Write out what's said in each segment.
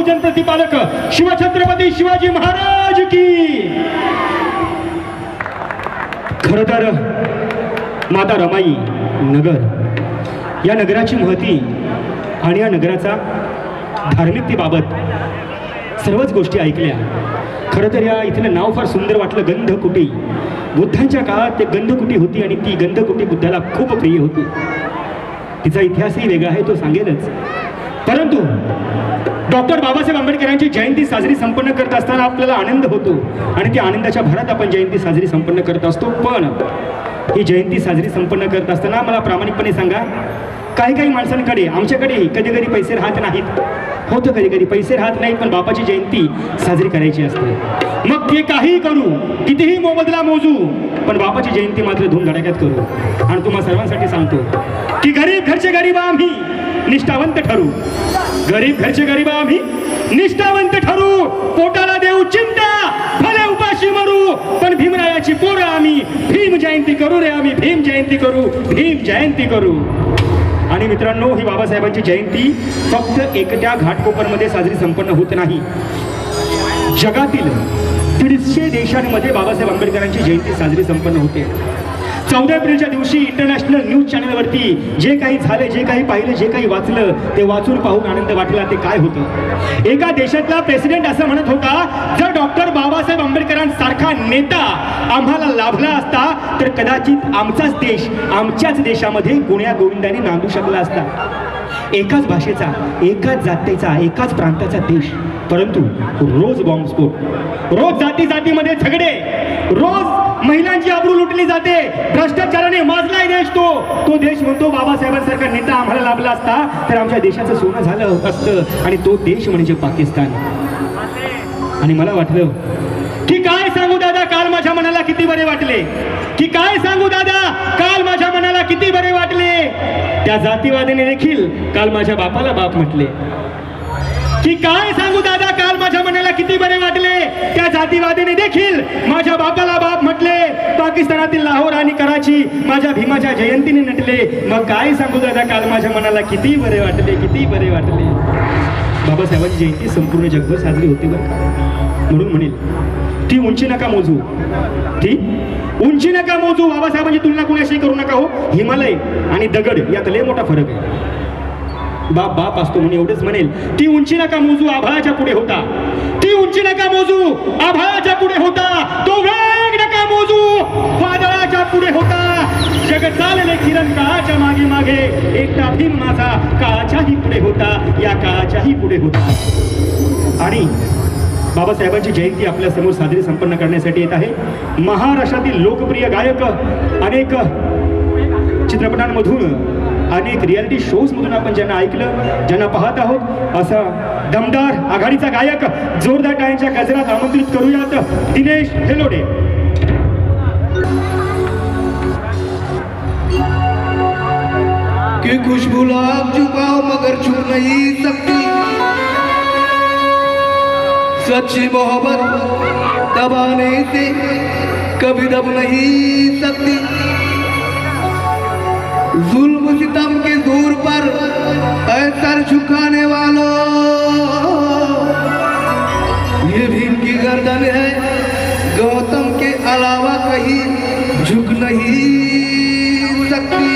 बहुजन प्रतिपालक शिवछत्रपती शिवाजी महाराज की। खर तर माता रमाई नगर या नगराची महती आणि या नगराचा धार्मिकतेबाबत सर्वच गोष्टी ऐकल्या. खरं तर या इथलं नाव फार सुंदर वाटलं गंधकुटी. बुद्धांच्या काळात ते गंधकुटी होती आणि ती गंधकुटी बुद्धाला खूप प्रिय होती. तिचा इतिहासही वेगळा आहे तो सांगेलच. परंतु डॉक्टर बाबासाहेब आंबेडकरांची जयंती साजरी संपन्न करत असताना आपल्याला आनंद होतो. आणि त्या आनंदाच्या भरात आपण जयंती साजरी संपन्न करत असतो. पण ही जयंती साजरी संपन्न करत असताना मला प्रामाणिकपणे सांगा काही काही माणसांकडे आमच्याकडे कधी कधी पैसे राहत नाहीत. होतं कधी कधी पैसे राहत नाहीत पण बापाची जयंती साजरी करायची असते. मग ते काहीही करू कितीही मोबदला मोजू पण बापाची जयंती मात्र धूमधडाक्यात करू. आणि तुम्हा सर्वांसाठी सांगतो की गरीब घरचे गरीब आम्ही निष्ठावंत ठरू. गरीब घरचे गरीब आम्ही निष्ठावंत ठरू. पोटाला देऊ चिंता भले उपाशी मरू पण भीमरायाची पोरं आम्ही. भीम जयंती करू रे आम्ही भीम जयंती करू भीम जयंती करू. आणि मित्रांनो ही बाबासाहेबांची जयंती फक्त एकट्या घाटकोपरमध्ये साजरी संपन्न होत नाही. जगातील दीडशे देशांमध्ये बाबासाहेब आंबेडकरांची जयंती साजरी संपन्न होते. चौदा एप्रिलच्या दिवशी इंटरनॅशनल न्यूज चॅनलवरती जे काही झालं जे काही पाहिलं जे काही वाचलं ते वाचून पाहून आनंद वाटला ते काय होतं? एका देशातला प्रेसिडेंट असं म्हणत होता जर डॉक्टर बाबासाहेब आंबेडकरांसारखा नेता आम्हाला लाभला असता तर कदाचित आमचाच देश आमच्याच देशामध्ये गुण्या गोविंदाने नांदू शकला असता. एकाच भाषेचा एकाच जातीचा एकाच प्रांताचा देश. परंतु रोज बॉम्बस्फोट रोज जाती जातीमध्ये झगडे. रोज महिलांची आबरू लुटली जाते. भ्रष्टाचाराने माजलाय देश तो. तो देश म्हणतो बाबासाहेबांसारखा नेता आम्हाला लाभला असता तर आमच्या देशाचं सोनं झालं असतं. आणि तो देश म्हणजे पाकिस्तान. आणि मला वाटलं की काय सांगू दादा काल माझ्या मनाला किती बरे वाटले? की काय सांगू दादा काल माझ्या मनाला किती बरे वाटले? त्या जातीवादीने देखील काल माझ्या बापाला बाप म्हटले. की काय सांगू दादा काल माझ्या मनाला किती बरे वाटले. त्या जातीवादीने देखील माझ्या बापाला बाप म्हटले पाकिस्तानातील लाहोर आणि कराची माझ्या भीमाच्या जयंतीने नटले. मग काय सांगू दादा काल माझ्या मनाला किती बरे वाटले किती बरे वाटले. बाबासाहेबांची जयंती संपूर्ण जगभर साजरी होती बरं म्हणून म्हणेल ती उंची नका मोजू. ती उंची नका मोजू. बाबासाहेबांची तुलना कुणाशी करू नका हो. हिमालय आणि दगड यात लय मोठा फरक आहे. बाप बाप असतो म्हणून एवढंच म्हणेल. ती उंची नका मोजू आभाळाच्या पुढे होता. ती उंची नका मोजू आभाळाच्या पुढे होता. तो वेग नका मोजू वादळाच्या पुढे होता. जग चालले किरण काळाच्या मागे मागे. एकटा भीम माझा काळाच्याही पुढे होता. या काळाच्याही पुढे होता. आणि बाबासाहेबांची जयंती आपल्यासमोर साजरी संपन्न करण्यासाठी येत आहे. महाराष्ट्रातील लोकप्रिय गायक अनेक चित्रपटांमधून अनेक रियालिटी शोजमधून आपण ज्यांना ऐकलं ज्यांना पाहत आहोत असा दमदार आघाडीचा गायक जोरदार टाळ्यांच्या गजरात आमंत्रित करूयात दिनेश हेलोडे कि खुशबू लाग चुकाओ मगर छू नहीं सकती. सच्ची मोहब्बत दबाने से कभी दब नहीं सकती. जुल्म सितम के दूर पर सर झुकाने वालों। ये भीम की गर्दन है। गौतम के अलावा कहीं झुक नहीं सकती।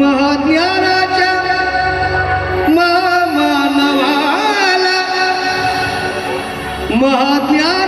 महाज्ञानाच्या महामानवाला महाज्ञानाच्या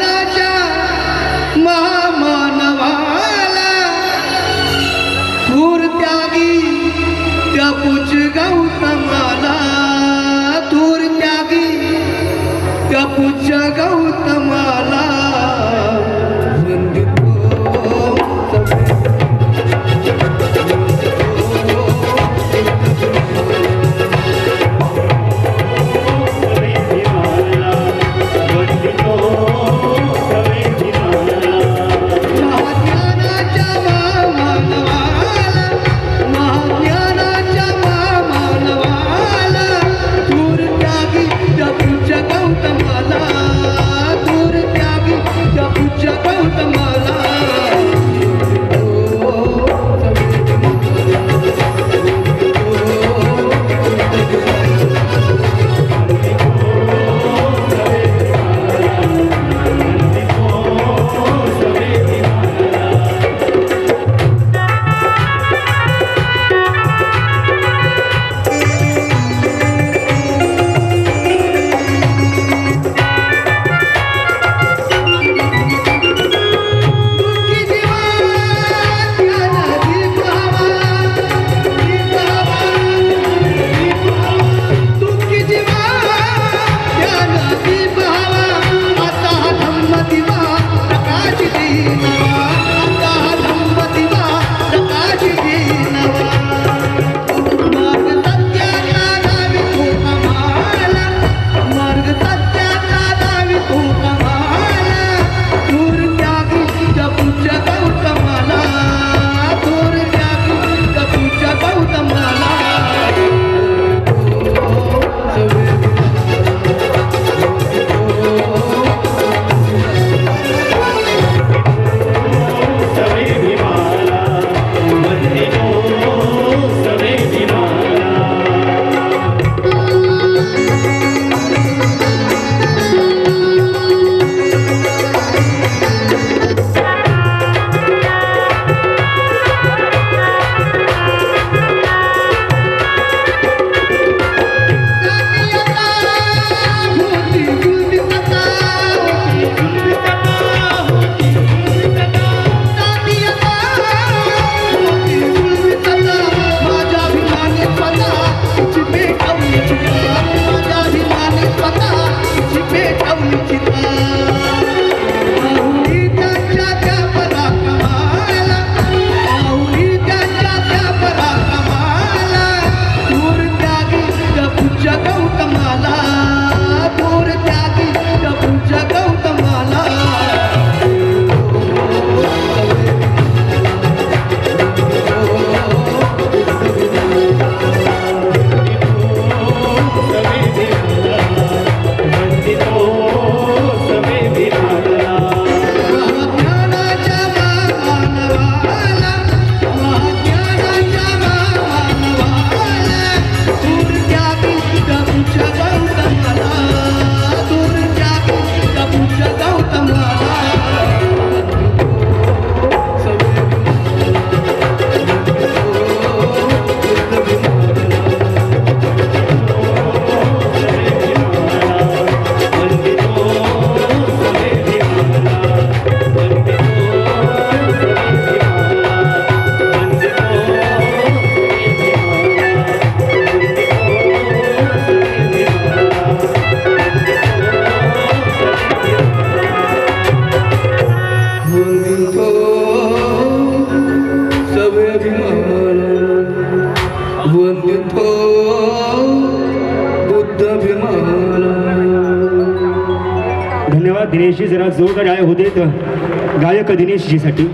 जोरदार गायक दिनेशजीसाठी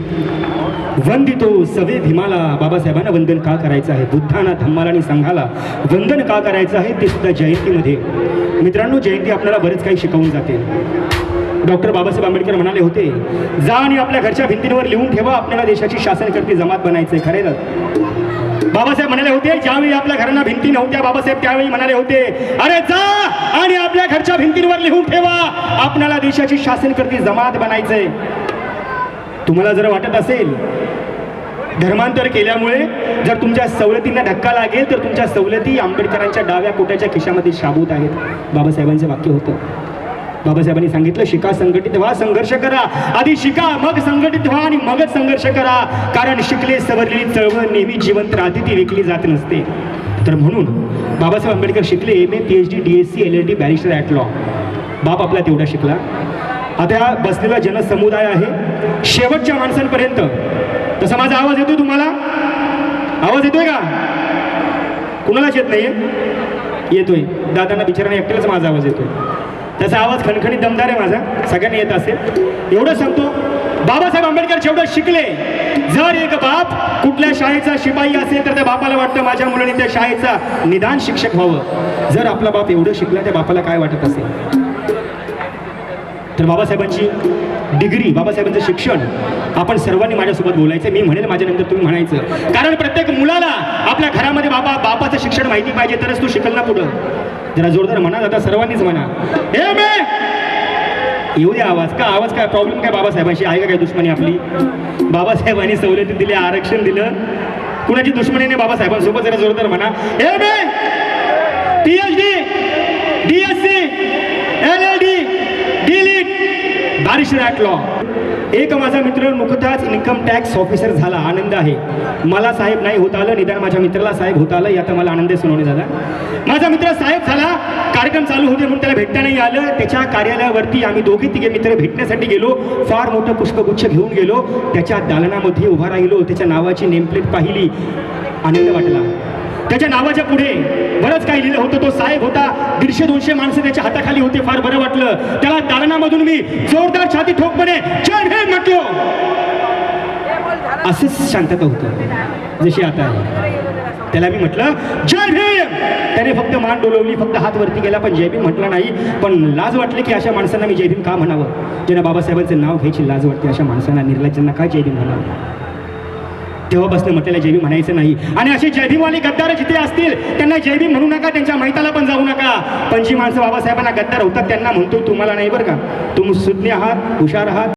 वंदितो सवे भीमाला बाबासाहेबांना वंदन का करायचं आहे? बुद्धांना धम्माला आणि संघाला वंदन का करायचं आहे? ते सुद्धा जयंतीमध्ये. मित्रांनो जयंती आपल्याला बरेच काही शिकवून जाते. डॉक्टर बाबासाहेब आंबेडकर म्हणाले होते जा आणि आपल्या घरच्या भिंतींवर लिहून ठेवा आपल्याला देशाची शासनकर्ती जमात बनायचे खरे ना? बाबासाहेब म्हणाले होते ज्यावेळी आपल्या घरांना भिंती नव्हत्या बाबासाहेब त्यावेळी म्हणाले होते अरे जा आणि आपल्या घरच्या भिंतींवर लिहून ठेवा. आपल्याला देशाची शासनकर्ती जमात बनायचंय. तुम्हाला जर वाटत असेल धर्मांतर केल्यामुळे जर तुमच्या सवलतींना धक्का लागेल तर तुमच्या सवलती आंबेडकरांच्या डाव्या कोट्याच्या खिशामध्ये शाबूत आहेत. बाबासाहेबांचं वाक्य होतं. बाबासाहेबांनी सांगितलं शिका संघटित व्हा संघर्ष करा. आधी शिका मग संघटित व्हा आणि मगच संघर्ष करा. कारण शिकले सवरलेली चळवळ नेहमी जिवंत राहते ती विकली जात नसते. तर म्हणून बाबासाहेब आंबेडकर शिकले M A P H D D S C L L D barrister at law बाप आपला तेवढा शिकला. आता हा बसलेला जनसमुदाय आहे. शेवटच्या माणसांपर्यंत. तसा माझा आवाज येतो तुम्हाला? आवाज येतोय का? कुणालाच येत नाहीये? येतोय. दादांना बिचारांना एकट्यालाच माझा आवाज येतोय. त्याचा आवाज खणखणीत दमदार आहे माझा. सगळ्यांनी येत असेल. एवढं सांगतो बाबासाहेब आंबेडकर जेवढं शिकले जर एक बाप कुठल्या शाळेचा शिपाई असेल तर त्या बापाला वाटतं माझ्या मुलाने त्या शाळेचा निदान शिक्षक व्हावं. जर आपला बाप एवढं शिकला त्या बापाला काय वाटत असेल? तर बाबासाहेबांची डिग्री बाबासाहेबांचं शिक्षण आपण सर्वांनी माझ्यासोबत बोलायचं. मी म्हणेल माझ्यानंतर तुम्ही म्हणायचं. कारण प्रत्येक मुलाला आपल्या घरामध्ये बाबा बापाचं शिक्षण माहिती पाहिजे तरच तू शिकल ना पुढं. जरा जोरदार म्हणा आता सर्वांनीच म्हणा. हे मे येऊ द्या आवाज. का आवाज काय? प्रॉब्लेम काय बाबासाहेबांशी? आहे का काय दुश्मनी आपली? बाबासाहेबांनी सवलती दिल्या आरक्षण दिलं. कुणाची दुश्मनीने बाबासाहेबांसोबत? जरा जोरदार म्हणा. हे मे P H D S C L L D D Litt at law एक माझा मित्र नुकताच इन्कम टॅक्स ऑफिसर झाला आनंद आहे. मला साहेब नाही होत आलं निदान माझ्या मित्राला साहेब होता आलं याचा मला आनंद सुनावणे झाला. माझा मित्र साहेब झाला कार्यक्रम चालू होते म्हणून त्याला भेटता नाही आलं. त्याच्या कार्यालयावरती आम्ही दोघे तिघे मित्र भेटण्यासाठी गेलो. फार मोठं पुष्पगुच्छ घेऊन गेलो. त्याच्या दालनामध्ये उभा राहिलो. त्याच्या नावाची नेमप्लेट पाहिली. आनंद वाटला. त्याच्या नावाच्या पुढे बरंच काही लिहिलं होतं. तो साहेब होता दीडशे दोनशे माणसं त्याच्या हाताखाली होते फार बरं वाटलं. त्याला दालनामधून मी जोरदार छाती ठोकपणे जय भीम म्हटलो. असंच शांतता होतं जशी आता त्याला मी म्हटलं जय भीम त्याने फक्त मान डोलवली फक्त हात वरती गेला पण जय भीम म्हटलं नाही. पण लाज वाटली की अशा माणसांना मी जय भीम का म्हणावं? ज्यांना बाबासाहेबांचं नाव घ्यायची लाज वाटते अशा माणसांना निर्लज्जांना का जय भीम म्हणावं? तेव्हापासून म्हटलेलं जयभीम म्हणायचं नाही. आणि असे जयभीमवाले गद्दार जिथे असतील त्यांना जयभीम म्हणू नका त्यांच्या मैताला पण जाऊ नका. पण जी माणसं बाबासाहेबांना गद्दार होतात त्यांना म्हणतो तुम्हाला नाही बरं का? तुम्ही सुज्ञ आहात हुशार आहात.